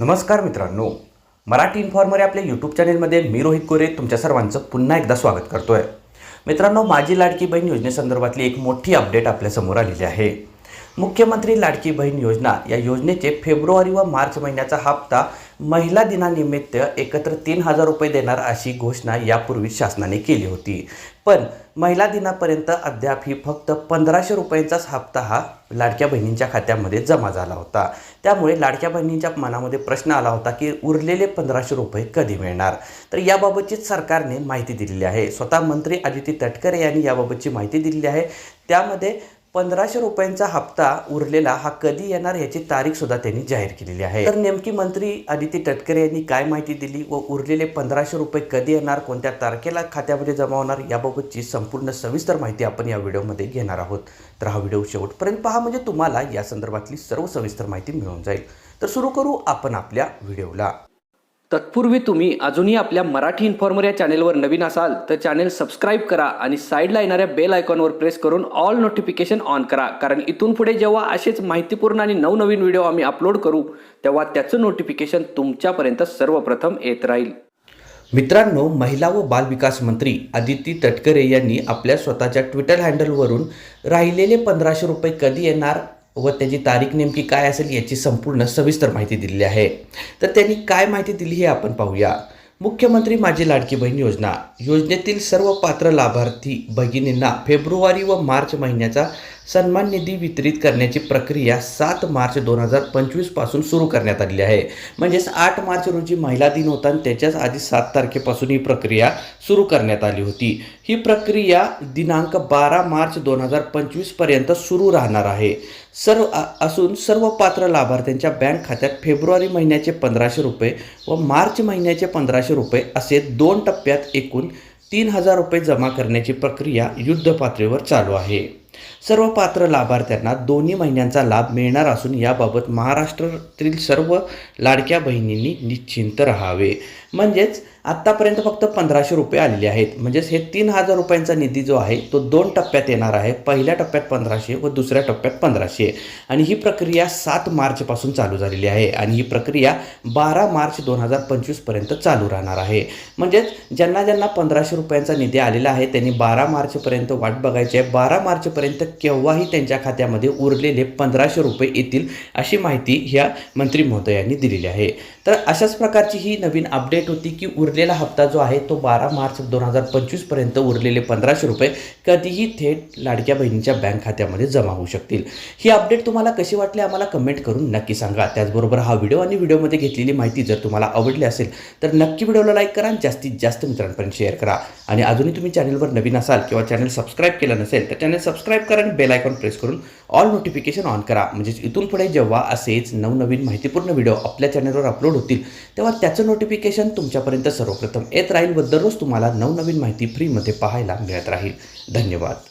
नमस्कार मित्रांनो. मराठी इन्फॉर्मर या आपल्या यूट्यूब चॅनेलमध्ये मी रोहित कोरे तुमच्या सर्वांचं पुन्हा एकदा स्वागत करतो आहे मित्रांनो माझी लाडकी बहीण योजनेसंदर्भातली एक मोठी अपडेट आपल्यासमोर आलेली आहे. मुख्यमंत्री लाडकी बहीण योजना या योजनेचे फेब्रुवारी व मार्च महिन्याचा हप्ता महिला दिनानिमित्त एकत्र तीन हजार रुपये देणार अशी घोषणा यापूर्वी शासनाने केली होती. पण महिला दिनापर्यंत अद्याप ही फक्त पंधराशे रुपयांचाच हप्ता हा लाडक्या बहिणींच्या खात्यामध्ये जमा झाला होता. त्यामुळे लाडक्या बहिणींच्या मनामध्ये प्रश्न आला होता की उरलेले पंधराशे रुपये कधी मिळणार? तर याबाबतचीच सरकारने माहिती दिलेली आहे. स्वतः मंत्री आदिती तटकरे यांनी याबाबतची माहिती दिलेली आहे. त्यामध्ये पंधराशे रुपयांचा हप्ता उरलेला हा कधी येणार याची तारीख सुद्धा त्यांनी जाहीर केलेली आहे. तर नेमकी मंत्री आदिती तटकरे यांनी काय माहिती दिली व उरलेले पंधराशे रुपये कधी येणार कोणत्या तारखेला खात्यामध्ये जमा होणार याबाबतची संपूर्ण सविस्तर माहिती आपण या व्हिडिओमध्ये घेणार आहोत. तर हा व्हिडिओ शेवटपर्यंत पहा म्हणजे तुम्हाला या संदर्भातली सर्व सविस्तर माहिती मिळून जाईल. तर सुरू करू आपण आपल्या व्हिडिओला. तत्पूर्वी तुम्ही अजूनही आपल्या मराठी इन्फॉर्मर या चॅनेलवर नवीन असाल तर चॅनेल सबस्क्राईब करा आणि साईडला येणाऱ्या बेल आयकॉनवर प्रेस करून ऑल नोटिफिकेशन ऑन करा. कारण इथून पुढे जेव्हा असेच माहितीपूर्ण आणि नवनवीन व्हिडिओ आम्ही अपलोड करू तेव्हा त्याचं नोटिफिकेशन तुमच्यापर्यंत सर्वप्रथम येत राहील. मित्रांनो महिला व बालविकास मंत्री आदिती तटकरे यांनी आपल्या स्वतःच्या ट्विटर हँडलवरून राहिलेले पंधराशे रुपये कधी येणार? व त्याची तारीख नेमकी काय असेल याची संपूर्ण सविस्तर माहिती दिलेली आहे. तर त्यांनी काय माहिती दिली हे आपण पाहूया. मुख्यमंत्री माझी लाडकी बहीण योजना. योजनेतील सर्व पात्र लाभार्थी भगिनींना फेब्रुवारी व मार्च महिन्याचा सन्मान निधी वितरित करण्याची प्रक्रिया सात मार्च दोन हजार पंचवीसपासून सुरू करण्यात आलेली आहे. म्हणजेच आठ मार्च रोजी महिला दिन होता आणि त्याच्याच आधी सात तारखेपासून ही प्रक्रिया सुरू करण्यात आली होती. ही प्रक्रिया दिनांक बारा मार्च दोन हजार पंचवीसपर्यंत सुरू राहणार आहे. सर्व असून सर्व पात्र लाभार्थ्यांच्या बँक खात्यात फेब्रुवारी महिन्याचे पंधराशे रुपये व मार्च महिन्याचे पंधराशे रुपये असे दोन टप्प्यात एकूण तीन हजार रुपये जमा करण्याची प्रक्रिया युद्धपातळीवर चालू आहे. सर्व पात्र लाभार्थ्यांना दोन्ही महिन्यांचा लाभ मिळणार असून याबाबत महाराष्ट्रातील सर्व लाडक्या बहिणींनी निश्चिंत राहावे. म्हणजेच आत्तापर्यंत फक्त पंधराशे रुपये आलेले आहेत. म्हणजेच हे तीन हजार रुपयांचा निधी जो आहे तो दोन टप्प्यात येणार आहे. पहिल्या टप्प्यात पंधराशे व दुसऱ्या टप्प्यात पंधराशे. आणि ही प्रक्रिया सात मार्चपासून चालू झालेली आहे. आणि ही प्रक्रिया बारा मार्च दोन हजार पंचवीसपर्यंत चालू राहणार आहे. म्हणजेच ज्यांना ज्यांना पंधराशे रुपयांचा निधी आलेला आहे त्यांनी बारा मार्चपर्यंत वाट बघायची आहे. बारा मार्चपर्यंत केव्हाही त्यांच्या खात्यामध्ये उरलेले पंधराशे रुपये येतील अशी माहिती ह्या मंत्री महोदयांनी दिलेली आहे. तर अशाच प्रकारची ही नवीन अपडेट होती की उर उरलेला हप्ता जो आहे तो बारा मार्च दोन हजार पंचवीसपर्यंत उरलेले पंधराशे रुपये कधीही थेट लाडक्या बहिणीच्या बँक खात्यामध्ये जमा होऊ शकतील. ही अपडेट तुम्हाला कशी वाटली आम्हाला कमेंट करून नक्की सांगा. त्याचबरोबर हा व्हिडिओ आणि व्हिडिओमध्ये घेतलेली माहिती जर तुम्हाला आवडली असेल तर नक्की व्हिडिओला लाईक करा आणि जास्तीत जास्त मित्रांपर्यंत शेअर करा. आणि अजूनही तुम्ही चॅनलवर नवीन असाल किंवा चॅनल सबस्क्राईब केलं नसेल तर चॅनल सबस्क्राईब करा आणि बेल आयकॉन प्रेस करून ऑल नोटिफिकेशन ऑन करा. म्हणजेच इथून पुढे जेव्हा असेच नवनवीन माहितीपूर्ण व्हिडिओ आपल्या चॅनलवर अपलोड होतील तेव्हा त्याचं नोटिफिकेशन तुमच्यापर्यंत सर्वप्रथम येत राहील व दररोज तुम्हाला नवनवीन माहिती फ्रीमध्ये पाहायला मिळत राहील. धन्यवाद.